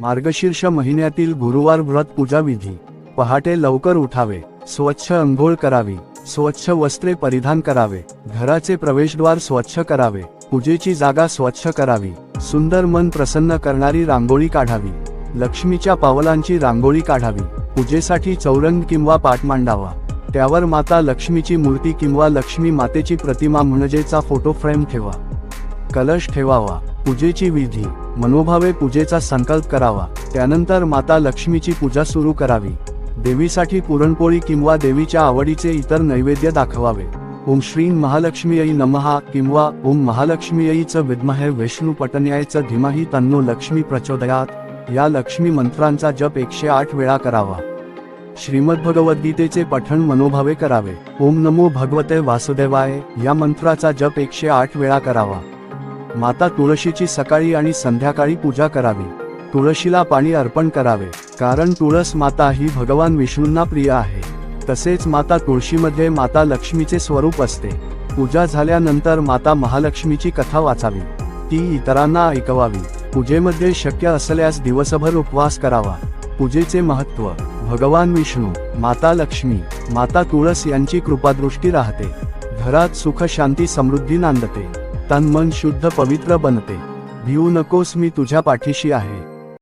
मार्गशीर्ष महिन्यातील गुरुवार व्रत पूजा विधी पहाटे लवकर उठावे. स्वच्छ अंघोळ करावी. स्वच्छ वस्त्रे परिधान करावे. घराचे प्रवेशद्वार स्वच्छ करावे. पूजेची जागा स्वच्छ करावी. सुंदर मन प्रसन्न करणारी रांगोळी काढावी. लक्ष्मीच्या पावलांची रांगोळी काढावी. पूजेसाठी चौरंग किंवा पाठ मांडावा. त्यावर माता लक्ष्मीची मूर्ती किंवा लक्ष्मी मातेची प्रतिमा म्हणजेचा फोटो फ्रेम ठेवा. कलश ठेवावा. पूजेची विधी. मनोभावे पूजेचा संकल्प करावा. त्यानंतर माता लक्ष्मीची पूजा सुरू करावी. देवीसाठी पुरणपोळी किंवा देवीच्या आवडीचे इतर नैवेद्य दाखवावे. ओम श्री महालक्ष्मीयी नमहा किंवा ओम महालक्ष्मीयईचं विद्महे विष्णू पटन्यायच धीमाही तन्नो लक्ष्मी प्रचोदयात. या लक्ष्मी मंत्रांचा जप एकशे आठ वेळा करावा. श्रीमद भगवद्गीतेचे पठण मनोभावे करावे. ओम नमो भगवते वासुदेवाय. या मंत्राचा जप एकशे आठ वेळा करावा. माता तुळशीची सकाळी आणि संध्याकाळी पूजा करावी. तुळशीला पाणी अर्पण करावे कारण तुळस माता ही भगवान विष्णूंना प्रिय आहे. तसेच माता तुळशीमध्ये माता लक्ष्मीचे स्वरूप असते. पूजा झाल्यानंतर माता महालक्ष्मीची कथा वाचावी. ती इतरांना ऐकवावी. पूजेमध्ये शक्य असल्यास दिवसभर उपवास करावा. पूजेचे महत्त्व भगवान विष्णू माता लक्ष्मी माता तुळस यांची कृपादृष्टी राहते. घरात सुख शांती समृद्धी नांदते. तन मन शुद्ध पवित्र बनते. भिवू नकोस मी तुझ्या पाठीशी आहे.